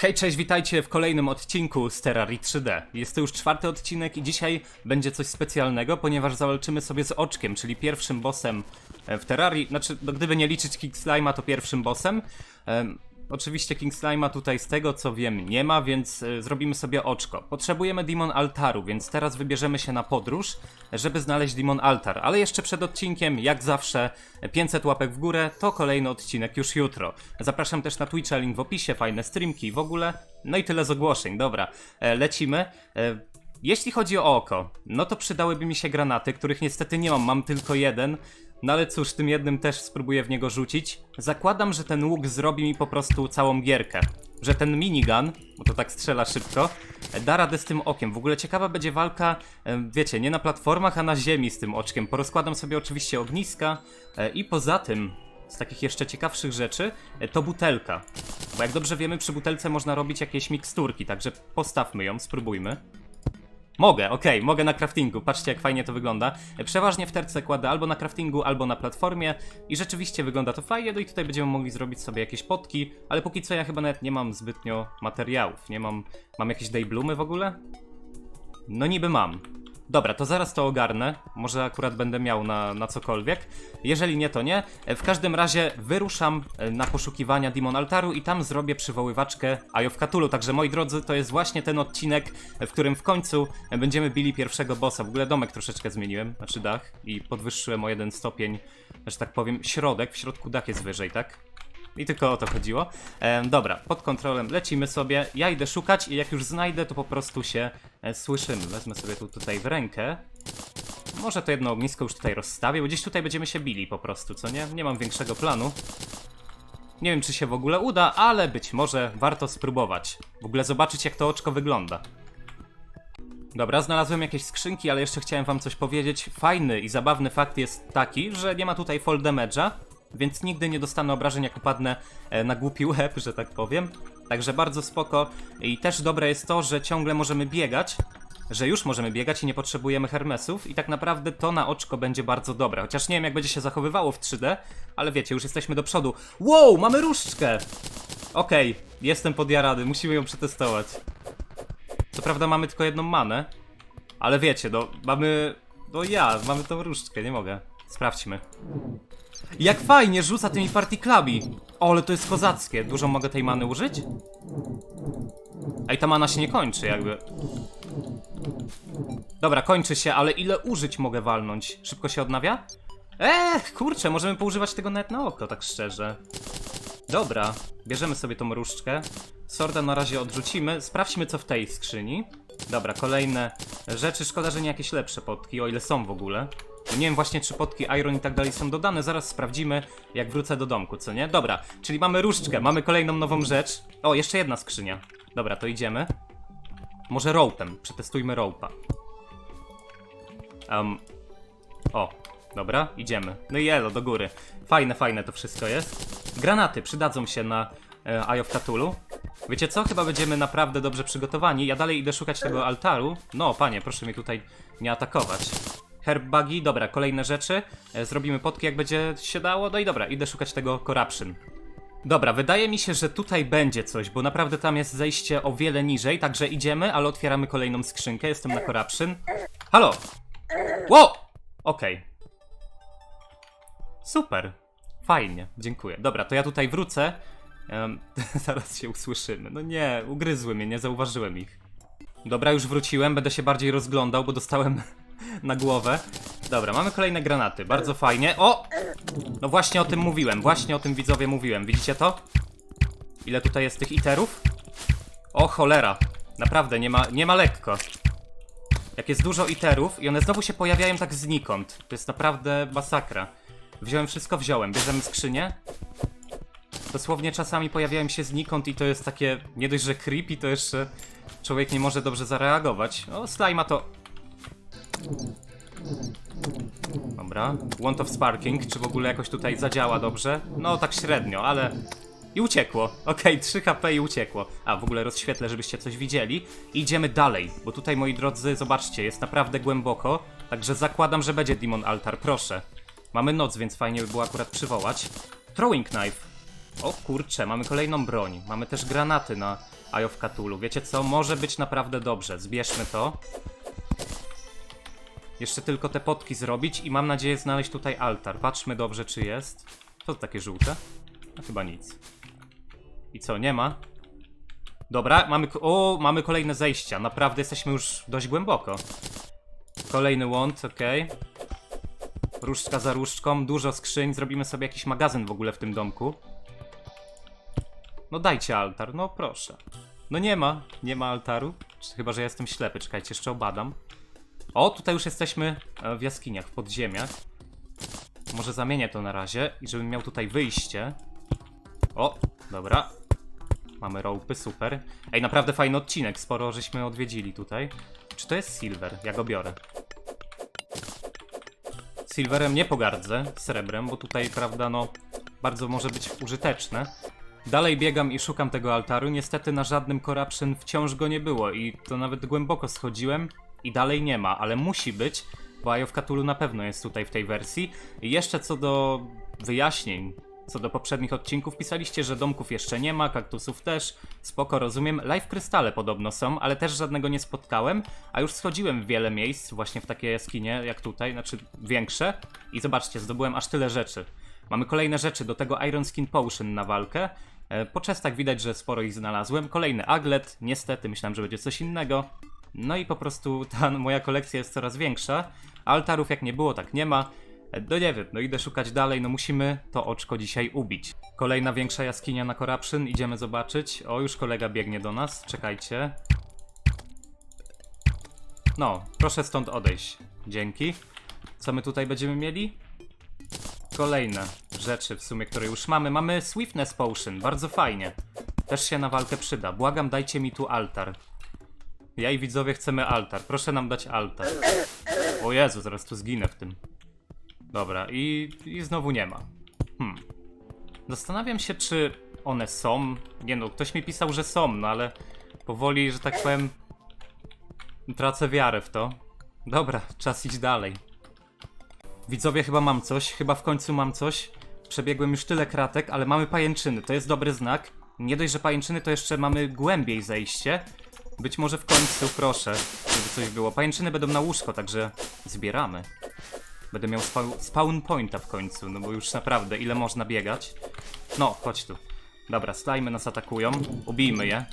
Hej, cześć, witajcie w kolejnym odcinku z Terrarii 3D. Jest to już czwarty odcinek i dzisiaj będzie coś specjalnego, ponieważ zawalczymy sobie z Oczkiem, czyli pierwszym bossem e, w Terrarii. Znaczy, no, gdyby nie liczyć King Slime'a, to pierwszym bossem. Oczywiście King Slime'a tutaj z tego co wiem nie ma, więc e, zrobimy sobie oczko. Potrzebujemy Demon Altaru, więc teraz wybierzemy się na podróż, żeby znaleźć Demon Altar. Ale jeszcze przed odcinkiem, jak zawsze, 500 łapek w górę, to kolejny odcinek już jutro. Zapraszam też na Twitcha, link w opisie, fajne streamki w ogóle. No i tyle z ogłoszeń, dobra, e, lecimy. E, Jeśli chodzi o oko, no to przydałyby mi się granaty, których niestety nie mam, mam tylko jeden. No ale cóż, tym jednym też spróbuję w niego rzucić. Zakładam, że ten łuk zrobi mi po prostu całą gierkę. Że ten minigun, bo to tak strzela szybko, da radę z tym okiem. W ogóle ciekawa będzie walka, wiecie, nie na platformach, a na ziemi z tym oczkiem. Porozkładam sobie oczywiście ogniska e, i poza tym, z takich jeszcze ciekawszych rzeczy, e, to butelka. Bo jak dobrze wiemy, przy butelce można robić jakieś miksturki, także postawmy ją, spróbujmy. Mogę, okej, mogę na craftingu. Patrzcie, jak fajnie to wygląda. Przeważnie w terce kładę albo na craftingu, albo na platformie i rzeczywiście wygląda to fajnie. No i tutaj będziemy mogli zrobić sobie jakieś potki, ale póki co ja chyba nawet nie mam zbytnio materiałów. Nie mam. Mam jakieś dayblumy w ogóle? No niby mam. Dobra, to zaraz to ogarnę. Może akurat będę miał na, na cokolwiek. Jeżeli nie, to nie. E, W każdym razie wyruszam e, na poszukiwania Demon Altaru i tam zrobię przywoływaczkę Eye Cthulhu. Także moi drodzy, to jest właśnie ten odcinek, e, w którym w końcu będziemy bili pierwszego bossa. W ogóle domek troszeczkę zmieniłem, znaczy dach i podwyższyłem o jeden stopień, że tak powiem, środek. W środku dach jest wyżej, tak? I tylko o to chodziło. Em, dobra, pod kontrolem lecimy sobie. Ja idę szukać i jak już znajdę, to po prostu się e, słyszymy. Wezmę sobie tu tutaj w rękę. Może to jedno ognisko już tutaj rozstawię, bo gdzieś tutaj będziemy się bili po prostu, co nie? Nie mam większego planu. Nie wiem, czy się w ogóle uda, ale być może warto spróbować. W ogóle zobaczyć, jak to oczko wygląda. Dobra, znalazłem jakieś skrzynki, ale jeszcze chciałem wam coś powiedzieć. Fajny i zabawny fakt jest taki, że nie ma tutaj fall damage'a, więc nigdy nie dostanę obrażeń, jak upadnę e, na głupi łeb, że tak powiem. Także bardzo spoko. I też dobre jest to, że ciągle możemy biegać, że już możemy biegać i nie potrzebujemy hermesów i tak naprawdę to na oczko będzie bardzo dobre. Chociaż nie wiem, jak będzie się zachowywało w 3D, ale wiecie, już jesteśmy do przodu. Wow, mamy różdżkę! Okej, jestem podjarany, musimy ją przetestować. Co prawda mamy tylko jedną manę, ale wiecie, no mamy... No ja, mamy tą różdżkę, nie mogę. Sprawdźmy. Jak fajnie rzuca tymi partiklami! O, ale to jest kozackie. Dużo mogę tej many użyć? Ej, ta mana się nie kończy jakby. Dobra, kończy się, ale ile użyć mogę walnąć? Szybko się odnawia? Eee, kurczę, możemy poużywać tego nawet na oko, tak szczerze. Dobra, bierzemy sobie tą różdżkę. Sorda na razie odrzucimy. Sprawdźmy, co w tej skrzyni. Dobra, kolejne rzeczy. Szkoda, że nie jakieś lepsze potki, o ile są w ogóle. Nie wiem właśnie, czy potki Iron i tak dalej są dodane. Zaraz sprawdzimy, jak wrócę do domku, co nie? Dobra, czyli mamy różdżkę, mamy kolejną nową rzecz. O, jeszcze jedna skrzynia. Dobra, to idziemy. Może rope'em. Przetestujmy rope'a. Um, o, dobra, idziemy. No i elo, do góry. Fajne, fajne to wszystko jest. Granaty przydadzą się na e, Eye of Cthulhu. Wiecie co? Chyba będziemy naprawdę dobrze przygotowani. Ja dalej idę szukać tego altaru. No, panie, proszę mnie tutaj nie atakować. Herb buggy, dobra, kolejne rzeczy. E, zrobimy potki jak będzie się dało. No i dobra, idę szukać tego corruption. Dobra, wydaje mi się, że tutaj będzie coś, bo naprawdę tam jest zejście o wiele niżej, także idziemy, ale otwieramy kolejną skrzynkę. Jestem na corruption. Halo! Wow! Okej. Super. Fajnie, dziękuję. Dobra, to ja tutaj wrócę. Em, zaraz się usłyszymy. No nie, ugryzły mnie, nie zauważyłem ich. Dobra, już wróciłem, będę się bardziej rozglądał, bo dostałem na głowę. Dobra, mamy kolejne granaty, bardzo fajnie. O! No właśnie o tym mówiłem, właśnie o tym widzowie mówiłem. Widzicie to? Ile tutaj jest tych iterów? O cholera, naprawdę nie ma, nie ma lekko. Jak jest dużo iterów i one znowu się pojawiają tak znikąd. To jest naprawdę masakra. Wziąłem wszystko, wziąłem. Bierzemy skrzynię. Dosłownie czasami pojawiają się znikąd i to jest takie nie dość, że creepy, to jeszcze człowiek nie może dobrze zareagować. O, slajma to... Dobra. Want of Sparking, czy w ogóle jakoś tutaj zadziała dobrze? No, tak średnio, ale... I uciekło. Okej, 3 HP i uciekło. A, w ogóle rozświetlę, żebyście coś widzieli. Idziemy dalej, bo tutaj, moi drodzy, zobaczcie, jest naprawdę głęboko. Także zakładam, że będzie Demon Altar, proszę. Mamy noc, więc fajnie by było akurat przywołać. Throwing Knife. O kurczę, mamy kolejną broń. Mamy też granaty na Eye of Cthulhu. Wiecie co? Może być naprawdę dobrze. Zbierzmy to. Jeszcze tylko te potki zrobić i mam nadzieję znaleźć tutaj altar. Patrzmy dobrze, czy jest. Co to takie żółte? A chyba nic. I co, nie ma? Dobra, mamy... O, mamy kolejne zejścia. Naprawdę jesteśmy już dość głęboko. Kolejny łąd, okej. Różdżka za różdżką, dużo skrzyń. Zrobimy sobie jakiś magazyn w ogóle w tym domku. No dajcie altar, no proszę. No nie ma, nie ma altaru. Chyba, że jestem ślepy. Czekajcie, jeszcze obadam. O, tutaj już jesteśmy e, w jaskiniach, w podziemiach. Może zamienię to na razie i żebym miał tutaj wyjście. O, dobra. Mamy ropy, super. Ej, naprawdę fajny odcinek, sporo żeśmy odwiedzili tutaj. Czy to jest silver? Ja go biorę. Silverem nie pogardzę, srebrem, bo tutaj, prawda, no, bardzo może być użyteczne. Dalej biegam i szukam tego altaru. Niestety na żadnym corruption wciąż go nie było i to nawet głęboko schodziłem i dalej nie ma, ale musi być, bo Eye of Cthulhu na pewno jest tutaj w tej wersji. I jeszcze co do wyjaśnień, co do poprzednich odcinków, pisaliście, że domków jeszcze nie ma, kaktusów też. Spoko, rozumiem. Live krystale podobno są, ale też żadnego nie spotkałem, a już schodziłem w wiele miejsc, właśnie w takie jaskinie jak tutaj, znaczy większe. I zobaczcie, zdobyłem aż tyle rzeczy. Mamy kolejne rzeczy, do tego Iron Skin Potion na walkę. E, Po czestach widać, że sporo ich znalazłem. Kolejny aglet, niestety myślałem, że będzie coś innego. No i po prostu ta moja kolekcja jest coraz większa. Altarów jak nie było, tak nie ma. No nie wiem, no idę szukać dalej, no musimy to oczko dzisiaj ubić. Kolejna większa jaskinia na Corruption, idziemy zobaczyć. O, już kolega biegnie do nas, czekajcie. No, proszę stąd odejść. Dzięki. Co my tutaj będziemy mieli? Kolejne rzeczy w sumie, które już mamy. Mamy Swiftness Potion, bardzo fajnie. Też się na walkę przyda. Błagam, dajcie mi tu altar. Ja i widzowie chcemy altar. Proszę nam dać altar. O Jezu, zaraz tu zginę w tym. Dobra, i, i znowu nie ma. Hmm. Zastanawiam się, czy one są. Nie no, ktoś mi pisał, że są, no ale powoli, że tak powiem, tracę wiarę w to. Dobra, czas iść dalej. Widzowie, chyba mam coś, chyba w końcu mam coś. Przebiegłem już tyle kratek, ale mamy pajęczyny, to jest dobry znak. Nie dość, że pajęczyny, to jeszcze mamy głębiej zejście. Być może w końcu, proszę, żeby coś było. Pajęczyny będą na łóżko, także zbieramy. Będę miał spa spawn pointa w końcu, no bo już naprawdę, ile można biegać. No, chodź tu. Dobra, slajmy nas atakują. Ubijmy je.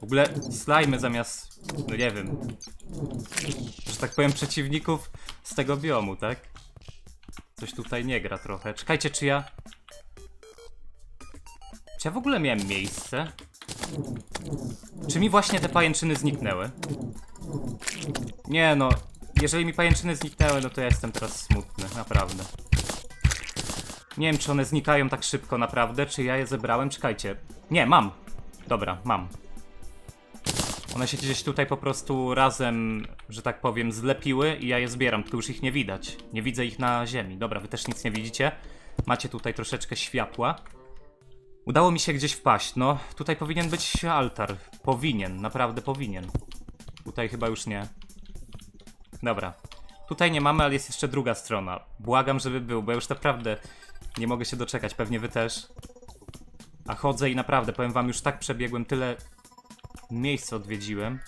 W ogóle slajmy zamiast, no nie wiem, że tak powiem, przeciwników z tego biomu, tak? Coś tutaj nie gra trochę. Czekajcie, czy ja... Czy ja w ogóle miałem miejsce? Czy mi właśnie te pajęczyny zniknęły? Nie no, jeżeli mi pajęczyny zniknęły, no to ja jestem teraz smutny, naprawdę. Nie wiem, czy one znikają tak szybko, naprawdę, czy ja je zebrałem. Czekajcie. Nie, mam. Dobra, mam. One się gdzieś tutaj po prostu razem, że tak powiem, zlepiły i ja je zbieram, tylko już ich nie widać. Nie widzę ich na ziemi. Dobra, wy też nic nie widzicie. Macie tutaj troszeczkę światła. Udało mi się gdzieś wpaść. No, tutaj powinien być altar. Powinien, naprawdę powinien. Tutaj chyba już nie. Dobra. Tutaj nie mamy, ale jest jeszcze druga strona. Błagam, żeby był, bo ja już naprawdę nie mogę się doczekać. Pewnie wy też. A chodzę i naprawdę, powiem wam, już tak przebiegłem, tyle miejsc odwiedziłem.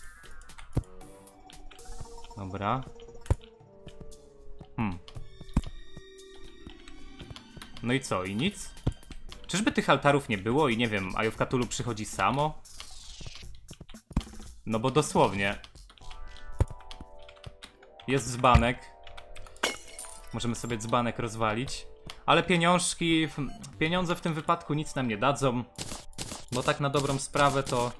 Dobra. Hmm. No i co, i nic? Czyżby tych altarów nie było i nie wiem, of Cthulhu przychodzi samo? No bo dosłownie. Jest dzbanek. Możemy sobie dzbanek rozwalić. Ale pieniążki, pieniądze w tym wypadku nic nam nie dadzą. Bo tak na dobrą sprawę to...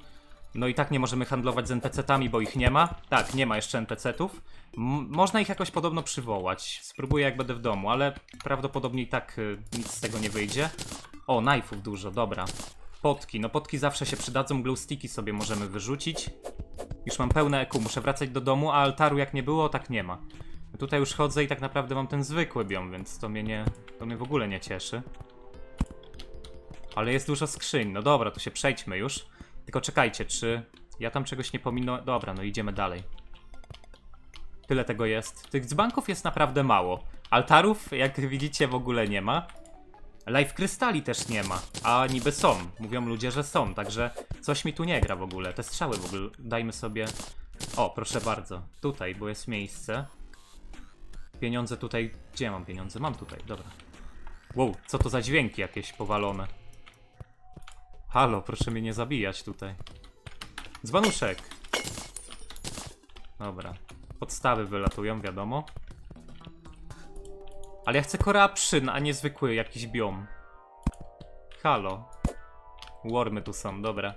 No i tak nie możemy handlować z NPC-tami, bo ich nie ma. Tak, nie ma jeszcze NPC-ów. M- można ich jakoś podobno przywołać. Spróbuję jak będę w domu, ale prawdopodobnie i tak y, nic z tego nie wyjdzie. O, knife'ów dużo, dobra. Potki, no potki zawsze się przydadzą, glowsticki sobie możemy wyrzucić. Już mam pełne EQ, muszę wracać do domu, a altaru jak nie było, tak nie ma. Tutaj już chodzę i tak naprawdę mam ten zwykły biom, więc to mnie nie, to mnie w ogóle nie cieszy. Ale jest dużo skrzyń, no dobra, to się przejdźmy już. Tylko czekajcie, czy ja tam czegoś nie pominąłem? Dobra, no idziemy dalej. Tyle tego jest. Tych dzbanków jest naprawdę mało. Altarów, jak widzicie, w ogóle nie ma. Live krystali też nie ma, a niby są. Mówią ludzie, że są, także coś mi tu nie gra w ogóle. Te strzały w ogóle dajmy sobie. O, proszę bardzo. Tutaj, bo jest miejsce. Pieniądze tutaj. Gdzie mam pieniądze? Mam tutaj, dobra. Wow, co to za dźwięki jakieś powalone? Halo, proszę mnie nie zabijać tutaj. Dzbanuszek. Dobra. Podstawy wylatują, wiadomo. Ale ja chcę corruption, a nie zwykły jakiś biom. Halo. Wormy tu są, dobra.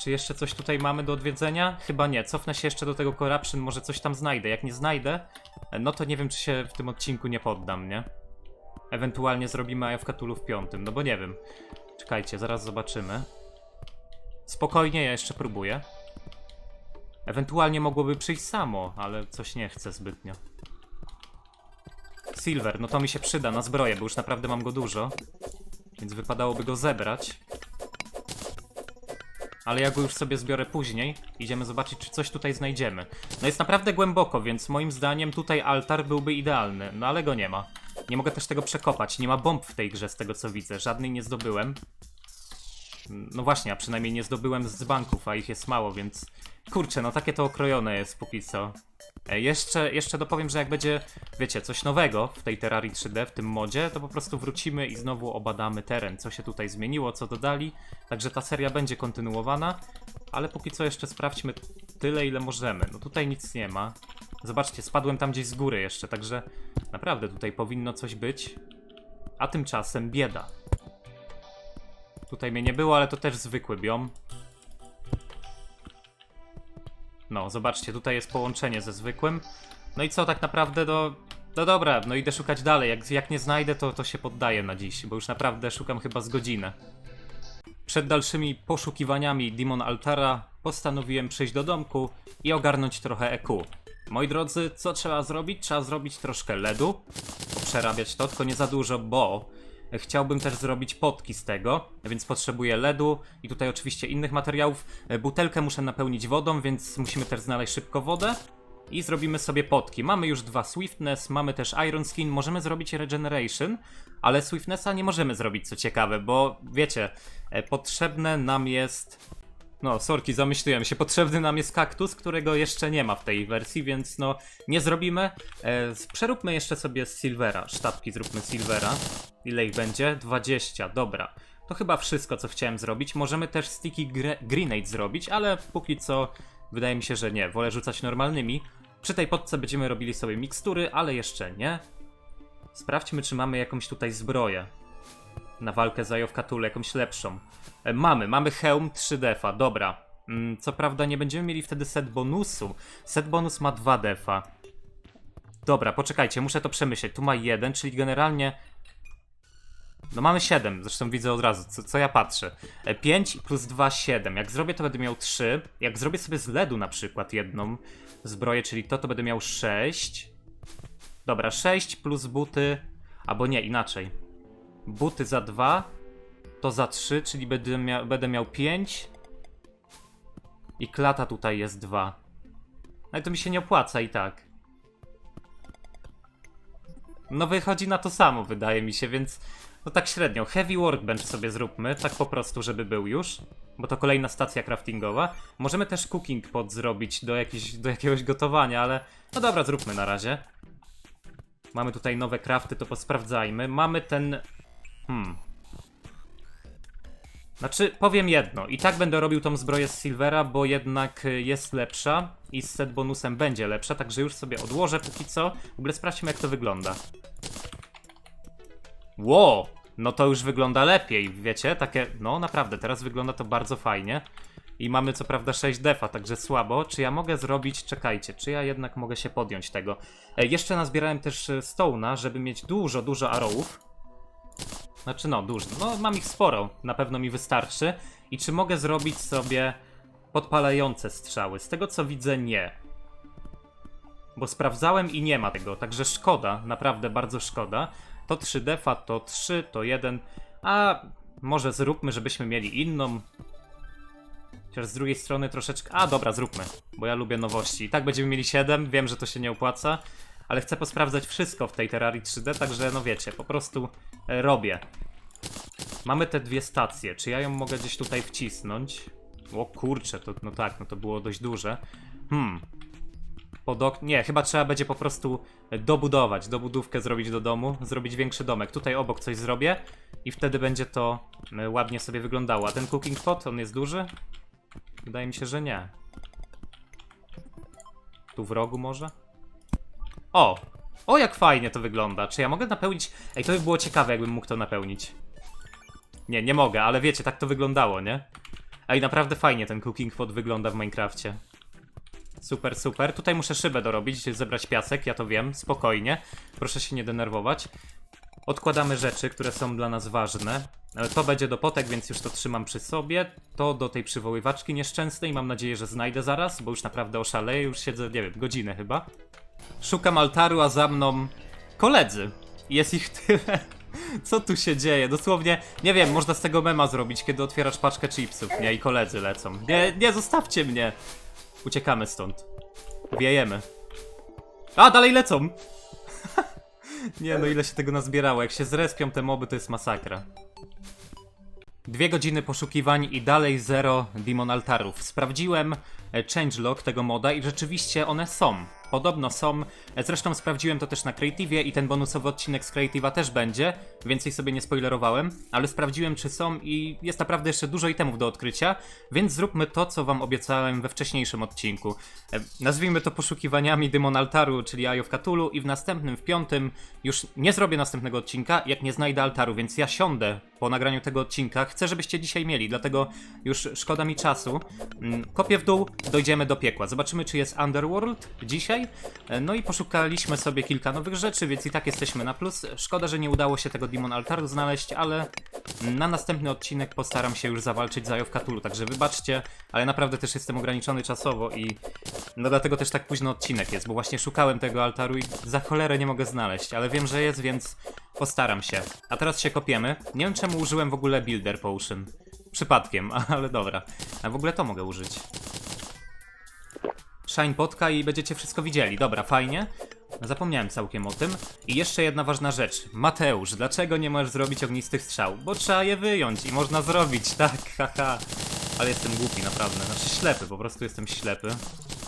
Czy jeszcze coś tutaj mamy do odwiedzenia? Chyba nie. Cofnę się jeszcze do tego corruption, może coś tam znajdę. Jak nie znajdę, no to nie wiem, czy się w tym odcinku nie poddam, nie? Ewentualnie zrobimy of Cthulhu w piątym, no bo nie wiem. Czekajcie, zaraz zobaczymy. Spokojnie, ja jeszcze próbuję. Ewentualnie mogłoby przyjść samo, ale coś nie chcę zbytnio. Silver, no to mi się przyda na zbroję, bo już naprawdę mam go dużo. Więc wypadałoby go zebrać. Ale ja go już sobie zbiorę później. Idziemy zobaczyć, czy coś tutaj znajdziemy. No jest naprawdę głęboko, więc moim zdaniem tutaj altar byłby idealny. No ale go nie ma. Nie mogę też tego przekopać. Nie ma bomb w tej grze, z tego co widzę. Żadnej nie zdobyłem. No właśnie, a przynajmniej nie zdobyłem z banków, a ich jest mało, więc... Kurczę, no takie to okrojone jest póki co. E, jeszcze, jeszcze dopowiem, że jak będzie, wiecie, coś nowego w tej Terrarii 3D, w tym modzie, to po prostu wrócimy i znowu obadamy teren, co się tutaj zmieniło, co dodali. Także ta seria będzie kontynuowana, ale póki co jeszcze sprawdźmy tyle, ile możemy. No tutaj nic nie ma. Zobaczcie, spadłem tam gdzieś z góry jeszcze, także naprawdę tutaj powinno coś być. A tymczasem bieda. Tutaj mnie nie było, ale to też zwykły biom. No, zobaczcie, tutaj jest połączenie ze zwykłym. No i co tak naprawdę, no... No dobra, no idę szukać dalej. Jak, jak nie znajdę, to, to się poddaję na dziś, bo już naprawdę szukam chyba z godzinę. Przed dalszymi poszukiwaniami Demon Altara postanowiłem przyjść do domku i ogarnąć trochę EQ. Moi drodzy, co trzeba zrobić? Trzeba zrobić troszkę LEDu, przerabiać to, tylko nie za dużo, bo chciałbym też zrobić potki z tego, więc potrzebuję LEDu i tutaj oczywiście innych materiałów. E, Butelkę muszę napełnić wodą, więc musimy też znaleźć szybko wodę. I zrobimy sobie potki. Mamy już dwa Swiftness, mamy też Iron Skin, możemy zrobić Regeneration, ale Swiftnessa nie możemy zrobić, co ciekawe, bo wiecie, e, potrzebne nam jest no, sorki, zamyśliłem się. Potrzebny nam jest kaktus, którego jeszcze nie ma w tej wersji, więc no, nie zrobimy. E, przeróbmy jeszcze sobie z Silvera. Sztabki zróbmy Silvera. Ile ich będzie? 20, dobra. To chyba wszystko, co chciałem zrobić. Możemy też sticky gre- grenade zrobić, ale póki co wydaje mi się, że nie. Wolę rzucać normalnymi. Przy tej podce będziemy robili sobie mikstury, ale jeszcze nie. Sprawdźmy, czy mamy jakąś tutaj zbroję na walkę z Cthulhu, jakąś lepszą. E, mamy, mamy hełm 3 defa, dobra. Mm, co prawda nie będziemy mieli wtedy set bonusu. Set bonus ma 2 defa. Dobra, poczekajcie, muszę to przemyśleć. Tu ma 1, czyli generalnie... No mamy 7, zresztą widzę od razu, co, co ja patrzę. E, 5 plus 2, 7. Jak zrobię, to będę miał 3. Jak zrobię sobie z ledu na przykład jedną zbroję, czyli to, to będę miał 6. Dobra, 6 plus buty... Albo nie, inaczej buty za 2, to za 3, czyli będę, mia będę miał 5. I klata tutaj jest 2. Ale to mi się nie opłaca i tak. No wychodzi na to samo, wydaje mi się, więc no tak średnio. Heavy workbench sobie zróbmy, tak po prostu, żeby był już. Bo to kolejna stacja craftingowa. Możemy też cooking pod zrobić do, jakiś, do jakiegoś gotowania, ale no dobra, zróbmy na razie. Mamy tutaj nowe crafty, to posprawdzajmy. Mamy ten Hmm. Znaczy, powiem jedno. I tak będę robił tą zbroję z Silvera, bo jednak y, jest lepsza i z set bonusem będzie lepsza, także już sobie odłożę póki co. W ogóle sprawdźmy, jak to wygląda. Wow! No to już wygląda lepiej, wiecie? Takie, no naprawdę, teraz wygląda to bardzo fajnie. I mamy co prawda 6 defa, także słabo. Czy ja mogę zrobić, czekajcie, czy ja jednak mogę się podjąć tego? E, jeszcze nazbierałem też y, Stone'a, żeby mieć dużo, dużo arrowów. Znaczy no, dużo. No mam ich sporo, na pewno mi wystarczy. I czy mogę zrobić sobie podpalające strzały? Z tego co widzę, nie. Bo sprawdzałem i nie ma tego, także szkoda, naprawdę bardzo szkoda. To 3 defa, to 3, to 1. A może zróbmy, żebyśmy mieli inną. Chociaż z drugiej strony troszeczkę. A dobra, zróbmy, bo ja lubię nowości. I tak będziemy mieli 7, wiem, że to się nie opłaca ale chcę posprawdzać wszystko w tej Terrarii 3D, także no wiecie, po prostu e, robię. Mamy te dwie stacje. Czy ja ją mogę gdzieś tutaj wcisnąć? O kurczę, to no tak, no to było dość duże. Hmm. Pod ok... Nie, chyba trzeba będzie po prostu dobudować, dobudówkę zrobić do domu, zrobić większy domek. Tutaj obok coś zrobię i wtedy będzie to e, ładnie sobie wyglądało. A ten cooking pot, on jest duży? Wydaje mi się, że nie. Tu w rogu może? O! O, jak fajnie to wygląda. Czy ja mogę napełnić... Ej, to by było ciekawe, jakbym mógł to napełnić. Nie, nie mogę, ale wiecie, tak to wyglądało, nie? Ej, naprawdę fajnie ten cooking pot wygląda w Minecrafcie. Super, super. Tutaj muszę szybę dorobić, zebrać piasek, ja to wiem, spokojnie. Proszę się nie denerwować. Odkładamy rzeczy, które są dla nas ważne. E, To będzie do potek, więc już to trzymam przy sobie. To do tej przywoływaczki nieszczęsnej. Mam nadzieję, że znajdę zaraz, bo już naprawdę oszaleję. Już siedzę, nie wiem, godzinę chyba. Szukam altaru, a za mną koledzy. Jest ich tyle. Co tu się dzieje? Dosłownie, nie wiem, można z tego mema zrobić, kiedy otwierasz paczkę chipsów, nie? I koledzy lecą. Nie, nie, zostawcie mnie! Uciekamy stąd. Wiejemy. A, dalej lecą! nie no, ile się tego nazbierało. Jak się zrespią te moby, to jest masakra. Dwie godziny poszukiwań i dalej zero Demon Altarów. Sprawdziłem e, changelog tego moda i rzeczywiście one są. Podobno są. Zresztą sprawdziłem to też na Creative i ten bonusowy odcinek z Creative'a też będzie. Więcej sobie nie spoilerowałem, ale sprawdziłem czy są i jest naprawdę jeszcze dużo itemów do odkrycia, więc zróbmy to, co wam obiecałem we wcześniejszym odcinku. E, Nazwijmy to poszukiwaniami Demon Altaru, czyli Eye of Cthulhu i w następnym, w piątym, już nie zrobię następnego odcinka, jak nie znajdę altaru, więc ja siądę po nagraniu tego odcinka. Chcę, żebyście dzisiaj mieli, dlatego już szkoda mi czasu. Mm, Kopię w dół, dojdziemy do piekła. Zobaczymy, czy jest Underworld dzisiaj. E, No i poszukaliśmy sobie kilka nowych rzeczy, więc i tak jesteśmy na plus. Szkoda, że nie udało się tego Demon Altaru znaleźć, ale na następny odcinek postaram się już zawalczyć za Cthulhu, także wybaczcie, ale naprawdę też jestem ograniczony czasowo i no dlatego też tak późno odcinek jest, bo właśnie szukałem tego altaru i za cholerę nie mogę znaleźć, ale wiem, że jest, więc postaram się. A teraz się kopiemy. Nie wiem czemu użyłem w ogóle Builder Potion. Przypadkiem, ale dobra. A w ogóle to mogę użyć. Shine potka i będziecie wszystko widzieli. Dobra, fajnie. Zapomniałem całkiem o tym. I jeszcze jedna ważna rzecz. Mateusz, dlaczego nie możesz zrobić ognistych strzał? Bo trzeba je wyjąć i można zrobić, tak, haha. Ale jestem głupi, naprawdę. Znaczy ślepy, po prostu jestem ślepy.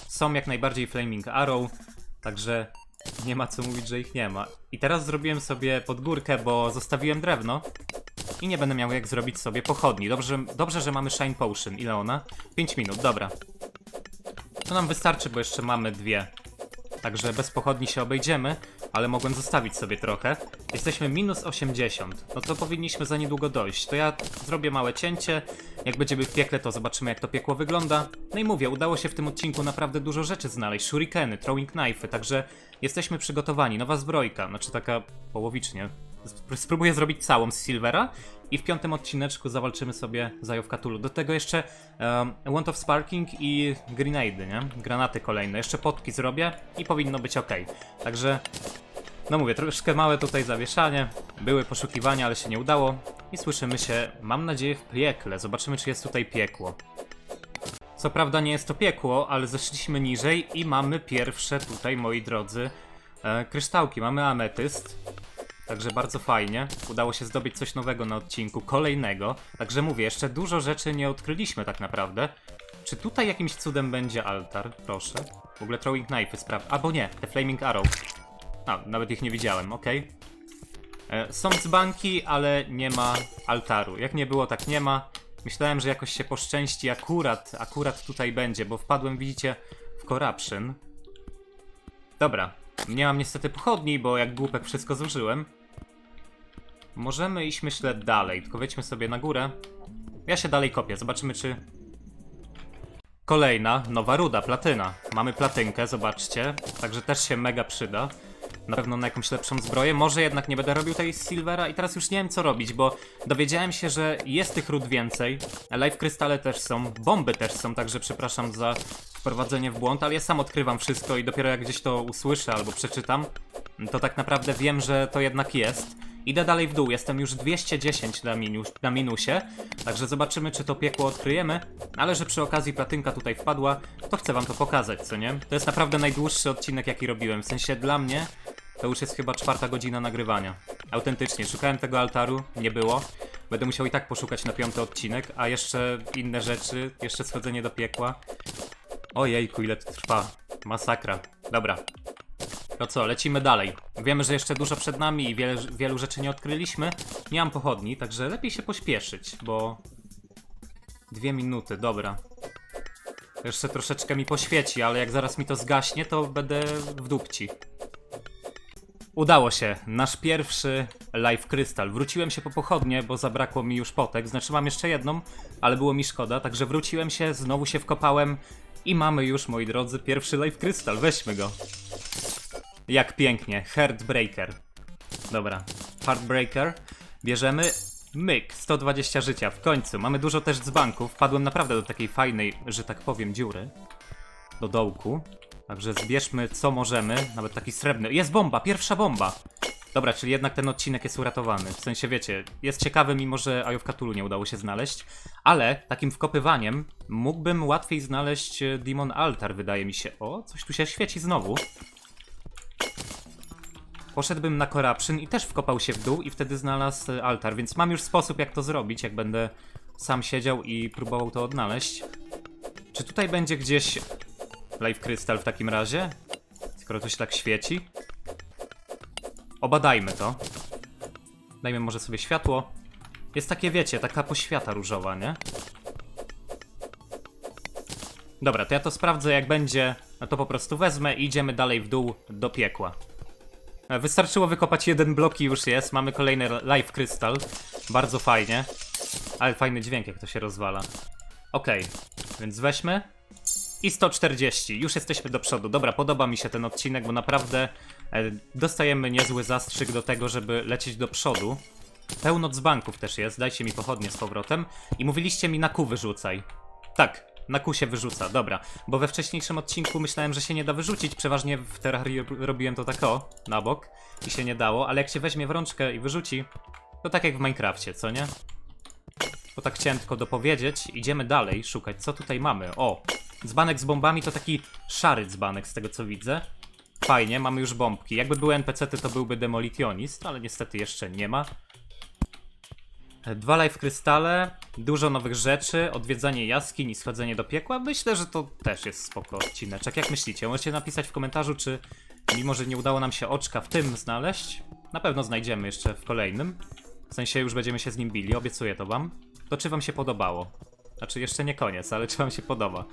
Są jak najbardziej Flaming Arrow, także nie ma co mówić, że ich nie ma. I teraz zrobiłem sobie podgórkę, bo zostawiłem drewno. I nie będę miał jak zrobić sobie pochodni. Dobrze, dobrze że mamy Shine Potion. Ile ona? 5 minut, dobra. To nam wystarczy, bo jeszcze mamy dwie. Także bez pochodni się obejdziemy, ale mogłem zostawić sobie trochę. Jesteśmy minus 80. No to powinniśmy za niedługo dojść. To ja zrobię małe cięcie. Jak będziemy w piekle, to zobaczymy jak to piekło wygląda. No i mówię, udało się w tym odcinku naprawdę dużo rzeczy znaleźć. Shurikeny, throwing knife'y, także jesteśmy przygotowani. Nowa zbrojka, znaczy taka połowicznie. Sp- Spróbuję zrobić całą z Silvera i w piątym odcineczku zawalczymy sobie z Eye of Cthulhu. Do tego jeszcze um, Want of Sparking i Grenade, nie? Granaty kolejne. Jeszcze potki zrobię i powinno być ok. Także, no mówię, troszkę małe tutaj zawieszanie. Były poszukiwania, ale się nie udało. I słyszymy się, mam nadzieję, w piekle. Zobaczymy, czy jest tutaj piekło. Co prawda nie jest to piekło, ale zeszliśmy niżej i mamy pierwsze tutaj, moi drodzy, e, kryształki. Mamy ametyst. Także bardzo fajnie. Udało się zdobyć coś nowego na odcinku, kolejnego. Także mówię, jeszcze dużo rzeczy nie odkryliśmy tak naprawdę. Czy tutaj jakimś cudem będzie altar? Proszę. W ogóle throwing knife spraw. Albo nie, te flaming arrow. A, nawet ich nie widziałem, okej. E, Są dzbanki, ale nie ma altaru. Jak nie było, tak nie ma. Myślałem, że jakoś się poszczęści akurat, akurat tutaj będzie, bo wpadłem, widzicie, w corruption. Dobra, nie mam niestety pochodni, bo jak głupek wszystko zużyłem. Możemy iść, myślę, dalej, tylko wejdźmy sobie na górę. Ja się dalej kopię, zobaczymy czy... Kolejna, nowa ruda, platyna. Mamy platynkę, zobaczcie, także też się mega przyda. Na pewno na jakąś lepszą zbroję. Może jednak nie będę robił tej Silvera i teraz już nie wiem co robić, bo dowiedziałem się, że jest tych ród więcej. Life krystale też są, bomby też są, także przepraszam za wprowadzenie w błąd, ale ja sam odkrywam wszystko i dopiero jak gdzieś to usłyszę albo przeczytam, to tak naprawdę wiem, że to jednak jest. Idę dalej w dół, jestem już 210 na, minus, na minusie, także zobaczymy, czy to piekło odkryjemy. Ale że przy okazji platynka tutaj wpadła, to chcę wam to pokazać, co nie? To jest naprawdę najdłuższy odcinek, jaki robiłem. W sensie dla mnie to już jest chyba czwarta godzina nagrywania. Autentycznie, szukałem tego altaru, nie było. Będę musiał i tak poszukać na piąty odcinek, a jeszcze inne rzeczy, jeszcze schodzenie do piekła. Ojejku, ile to trwa. Masakra. Dobra. To co, lecimy dalej. Wiemy, że jeszcze dużo przed nami i wiele, wielu rzeczy nie odkryliśmy. Nie mam pochodni, także lepiej się pośpieszyć, bo... Dwie minuty, dobra. Jeszcze troszeczkę mi poświeci, ale jak zaraz mi to zgaśnie, to będę w dupci. Udało się. Nasz pierwszy live krystal. Wróciłem się po pochodnie, bo zabrakło mi już potek. Znaczy mam jeszcze jedną, ale było mi szkoda, także wróciłem się, znowu się wkopałem i mamy już, moi drodzy, pierwszy live krystal. Weźmy go. Jak pięknie. Heartbreaker. Dobra. Heartbreaker. Bierzemy. Myk. 120 życia. W końcu. Mamy dużo też dzbanków. Wpadłem naprawdę do takiej fajnej, że tak powiem, dziury. Do dołku. Także zbierzmy co możemy. Nawet taki srebrny. Jest bomba! Pierwsza bomba! Dobra, czyli jednak ten odcinek jest uratowany. W sensie, wiecie, jest ciekawy, mimo że Eye of Cthulhu nie udało się znaleźć. Ale takim wkopywaniem mógłbym łatwiej znaleźć e, Demon Altar, wydaje mi się. O, coś tu się świeci znowu. Poszedłbym na Corruption i też wkopał się w dół i wtedy znalazł e, altar, więc mam już sposób jak to zrobić, jak będę sam siedział i próbował to odnaleźć. Czy tutaj będzie gdzieś Live Crystal w takim razie? Skoro to się tak świeci. Obadajmy to. Dajmy może sobie światło. Jest takie, wiecie, taka poświata różowa, nie? Dobra, to ja to sprawdzę, jak będzie, no to po prostu wezmę i idziemy dalej w dół do piekła. E, Wystarczyło wykopać jeden blok i już jest. Mamy kolejny live crystal. Bardzo fajnie. Ale fajny dźwięk, jak to się rozwala. Okej, więc weźmy. I 140. Już jesteśmy do przodu. Dobra, podoba mi się ten odcinek, bo naprawdę e, dostajemy niezły zastrzyk do tego, żeby lecieć do przodu. Pełno dzbanków też jest. Dajcie mi pochodnie z powrotem. I mówiliście mi na kół wyrzucaj. Tak, na kół się wyrzuca, dobra. Bo we wcześniejszym odcinku myślałem, że się nie da wyrzucić. Przeważnie w Terrarii rob- robiłem to tak o, na bok. I się nie dało, ale jak się weźmie w rączkę i wyrzuci, to tak jak w Minecrafcie, co nie? Bo tak chciałem tylko dopowiedzieć. Idziemy dalej, szukać, co tutaj mamy. O, dzbanek z bombami to taki szary dzbanek, z tego co widzę. Fajnie, mamy już bombki. Jakby były NPC-ty, to byłby Demolitionist, ale niestety jeszcze nie ma. Dwa live krystale, dużo nowych rzeczy, odwiedzanie jaskiń i schodzenie do piekła. Myślę, że to też jest spoko odcineczek. Jak myślicie? Możecie napisać w komentarzu, czy mimo, że nie udało nam się oczka w tym znaleźć, na pewno znajdziemy jeszcze w kolejnym. W sensie już będziemy się z nim bili, obiecuję to wam. To czy wam się podobało? Znaczy jeszcze nie koniec, ale czy wam się podoba?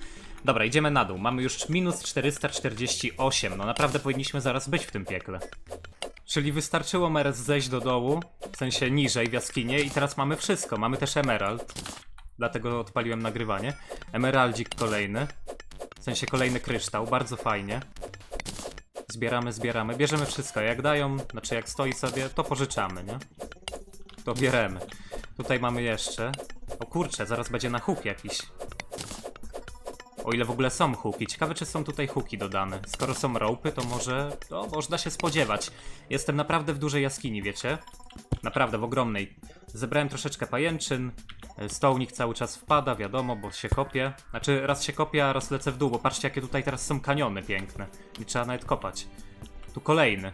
Dobra, idziemy na dół. Mamy już minus 448. No naprawdę powinniśmy zaraz być w tym piekle. Czyli wystarczyło Merez zejść do dołu, w sensie niżej w jaskinie i teraz mamy wszystko. Mamy też emerald. Dlatego odpaliłem nagrywanie. Emeraldzik kolejny. W sensie kolejny kryształ, bardzo fajnie. Zbieramy, zbieramy. Bierzemy wszystko. Jak dają, znaczy jak stoi sobie, to pożyczamy, nie? To bieremy. Tutaj mamy jeszcze. O kurczę, zaraz będzie na huk jakiś. O ile w ogóle są huki. Ciekawe, czy są tutaj huki dodane. Skoro są ropy, to może. To można się spodziewać. Jestem naprawdę w dużej jaskini, wiecie? Naprawdę w ogromnej. Zebrałem troszeczkę pajęczyn. Stołnik cały czas wpada, wiadomo, bo się kopie. Znaczy, raz się kopie, a raz lecę w dół, bo patrzcie, jakie tutaj teraz są kaniony piękne. Nie trzeba nawet kopać. Tu kolejny.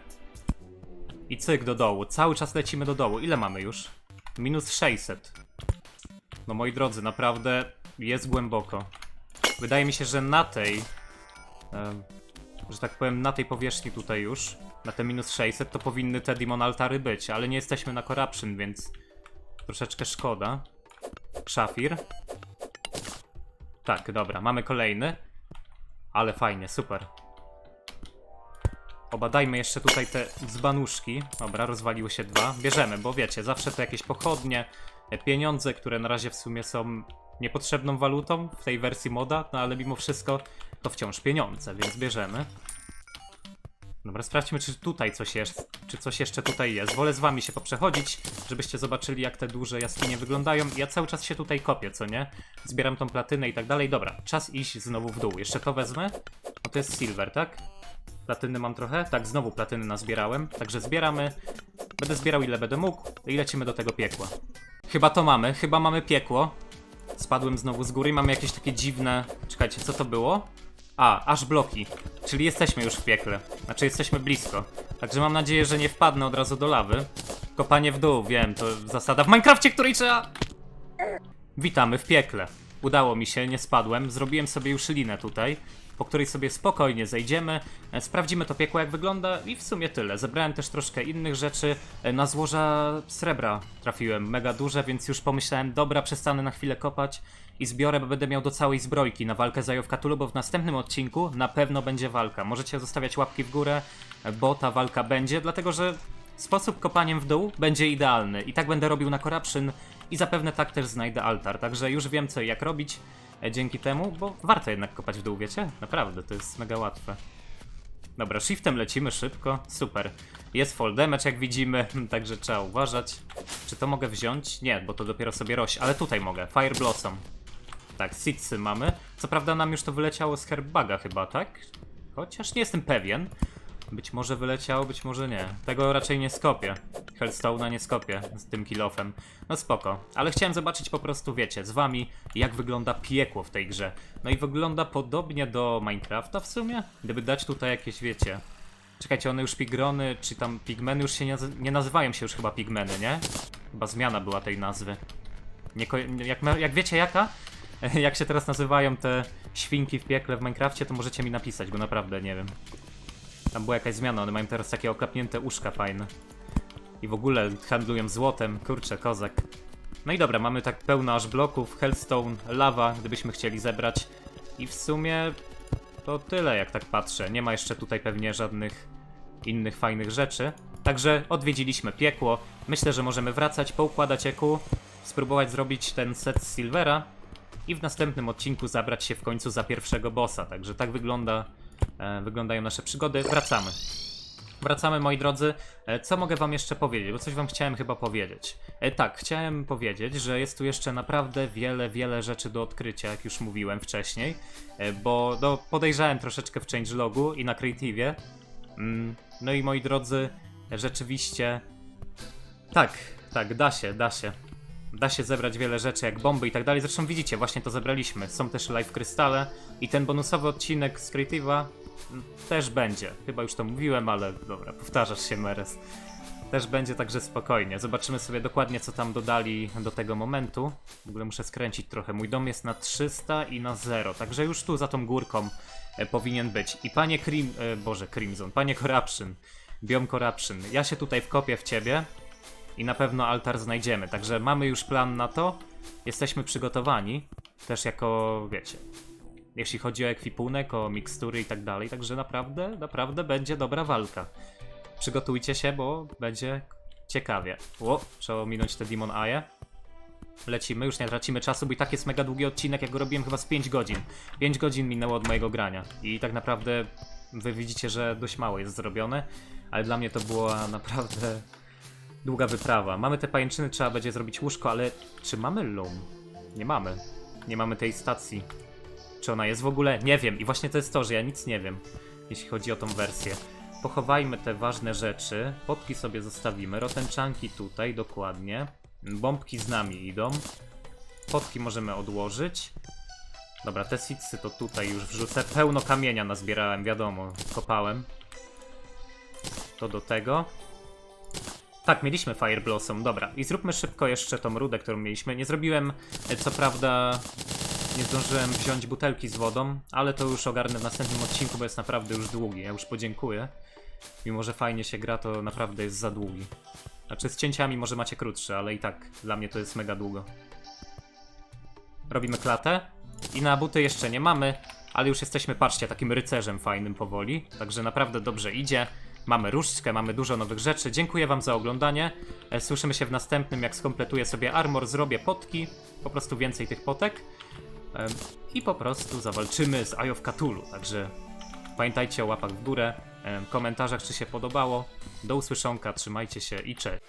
I cyk do dołu. Cały czas lecimy do dołu. Ile mamy już? Minus 600. No moi drodzy, naprawdę jest głęboko. Wydaje mi się, że na tej, że tak powiem, na tej powierzchni tutaj już, na te minus 600, to powinny te Demon Altary być, ale nie jesteśmy na Corruption, więc troszeczkę szkoda. Szafir. Tak, dobra, mamy kolejny. Ale fajnie, super. Obadajmy jeszcze tutaj te dzbanuszki. Dobra, rozwaliły się dwa. Bierzemy, bo wiecie, zawsze to jakieś pochodnie, pieniądze, które na razie w sumie są niepotrzebną walutą w tej wersji moda, no ale mimo wszystko to wciąż pieniądze, więc bierzemy. Dobra, sprawdźmy, czy tutaj coś jest, czy coś jeszcze tutaj jest. Wolę z wami się poprzechodzić, żebyście zobaczyli, jak te duże jaskinie wyglądają. Ja cały czas się tutaj kopię, co nie? Zbieram tą platynę i tak dalej. Dobra, czas iść znowu w dół. Jeszcze to wezmę. O, to jest silver, tak? Platyny mam trochę? Tak, znowu platyny nazbierałem. Także zbieramy. Będę zbierał ile będę mógł i lecimy do tego piekła. Chyba to mamy, chyba mamy piekło. Spadłem znowu z góry i mamy jakieś takie dziwne... Czekajcie, co to było? A, aż bloki. Czyli jesteśmy już w piekle. Znaczy jesteśmy blisko. Także mam nadzieję, że nie wpadnę od razu do lawy. Kopanie w dół, wiem, to zasada w Minecrafcie, której trzeba... Witamy w piekle. Udało mi się, nie spadłem. Zrobiłem sobie już linę tutaj, po której sobie spokojnie zejdziemy. e, Sprawdzimy to piekło, jak wygląda i w sumie tyle. Zebrałem też troszkę innych rzeczy. E, Na złoża srebra trafiłem mega duże, więc już pomyślałem, dobra, przestanę na chwilę kopać i zbiorę, bo będę miał do całej zbrojki na walkę z Eye Cthulhu, bo w następnym odcinku na pewno będzie walka. Możecie zostawiać łapki w górę, bo ta walka będzie, dlatego że sposób kopaniem w dół będzie idealny. I tak będę robił na Corruption i zapewne tak też znajdę altar. Także już wiem co i jak robić dzięki temu, bo warto jednak kopać w dół, wiecie? Naprawdę, to jest mega łatwe. Dobra, shiftem lecimy szybko, super. Jest fall damage jak widzimy, także trzeba uważać. Czy to mogę wziąć? Nie, bo to dopiero sobie rośnie, ale tutaj mogę. Fire Blossom. Tak, seedsy mamy. Co prawda nam już to wyleciało z Herbaga chyba, tak? Chociaż nie jestem pewien. Być może wyleciało, być może nie. Tego raczej nie skopię. Hellstone'a nie skopię z tym kilofem. No spoko. Ale chciałem zobaczyć po prostu, wiecie, z wami, jak wygląda piekło w tej grze. No i wygląda podobnie do Minecrafta w sumie. Gdyby dać tutaj jakieś, wiecie... Czekajcie, one już pigrony, czy tam pigmeny już się nie, nie nazywają się już chyba pigmeny, nie? Chyba zmiana była tej nazwy. Nie jak, jak wiecie jaka? Jak się teraz nazywają te świnki w piekle w Minecrafcie, to możecie mi napisać, bo naprawdę nie wiem. Tam była jakaś zmiana, one mają teraz takie oklapnięte uszka fajne. I w ogóle handlują złotem, kurczę, kozak. No i dobra, mamy tak pełno aż bloków, hellstone, lawa, gdybyśmy chcieli zebrać. I w sumie to tyle, jak tak patrzę. Nie ma jeszcze tutaj pewnie żadnych innych fajnych rzeczy. Także odwiedziliśmy piekło. Myślę, że możemy wracać, poukładać eku, spróbować zrobić ten set z Silvera i w następnym odcinku zabrać się w końcu za pierwszego bossa. Także tak wygląda, wyglądają nasze przygody. Wracamy. Wracamy, moi drodzy. E, Co mogę wam jeszcze powiedzieć? Bo coś wam chciałem chyba powiedzieć. E, tak, chciałem powiedzieć, że jest tu jeszcze naprawdę wiele, wiele rzeczy do odkrycia, jak już mówiłem wcześniej. E, bo no, podejrzałem troszeczkę w changelogu i na creative. Mm, no i moi drodzy, rzeczywiście. Tak, tak, da się, da się. Da się zebrać wiele rzeczy, jak bomby i tak dalej. Zresztą widzicie, właśnie to zebraliśmy. Są też live krystale i ten bonusowy odcinek z Creative'a też będzie. Chyba już to mówiłem, ale dobra, powtarzasz się, Meres. Też będzie, także spokojnie. Zobaczymy sobie dokładnie, co tam dodali do tego momentu. W ogóle muszę skręcić trochę. Mój dom jest na 300 i na 0, także już tu za tą górką e, powinien być. I panie Crim... E, Boże, Crimson, panie Corruption, Biom Corruption, ja się tutaj wkopię w ciebie i na pewno altar znajdziemy. Także mamy już plan na to. Jesteśmy przygotowani. Też jako, wiecie, jeśli chodzi o ekwipunek, o mikstury i tak dalej. Także naprawdę, naprawdę będzie dobra walka. Przygotujcie się, bo będzie ciekawie. Ło, trzeba ominąć te Demon Eye. Lecimy, już nie tracimy czasu, bo i tak jest mega długi odcinek, jak go robiłem chyba z 5 godzin. 5 godzin minęło od mojego grania i tak naprawdę wy widzicie, że dość mało jest zrobione, ale dla mnie to była naprawdę długa wyprawa. Mamy te pajęczyny, trzeba będzie zrobić łóżko, ale czy mamy loom? Nie mamy. Nie mamy tej stacji. Czy ona jest w ogóle? Nie wiem. I właśnie to jest to, że ja nic nie wiem, jeśli chodzi o tą wersję. Pochowajmy te ważne rzeczy. Potki sobie zostawimy. Rotenczanki tutaj, dokładnie. Bombki z nami idą. Potki możemy odłożyć. Dobra, te seedsy to tutaj już wrzucę. Pełno kamienia nazbierałem, wiadomo. Kopałem. To do tego. Tak, mieliśmy Fire Blossom, dobra. I zróbmy szybko jeszcze tą rudę, którą mieliśmy. Nie zrobiłem, co prawda, nie zdążyłem wziąć butelki z wodą, ale to już ogarnę w następnym odcinku, bo jest naprawdę już długi. Ja już podziękuję. Mimo, że fajnie się gra, to naprawdę jest za długi. Znaczy z cięciami może macie krótsze, ale i tak dla mnie to jest mega długo. Robimy klatę. I na buty jeszcze nie mamy, ale już jesteśmy, patrzcie, takim rycerzem fajnym powoli. Także naprawdę dobrze idzie. Mamy różdżkę, mamy dużo nowych rzeczy. Dziękuję wam za oglądanie. E, Słyszymy się w następnym, jak skompletuję sobie armor, zrobię potki. Po prostu więcej tych potek. I po prostu zawalczymy z Eye of Cthulhu. Także pamiętajcie o łapach w górę, komentarzach, czy się podobało. Do usłyszonka, trzymajcie się i cześć.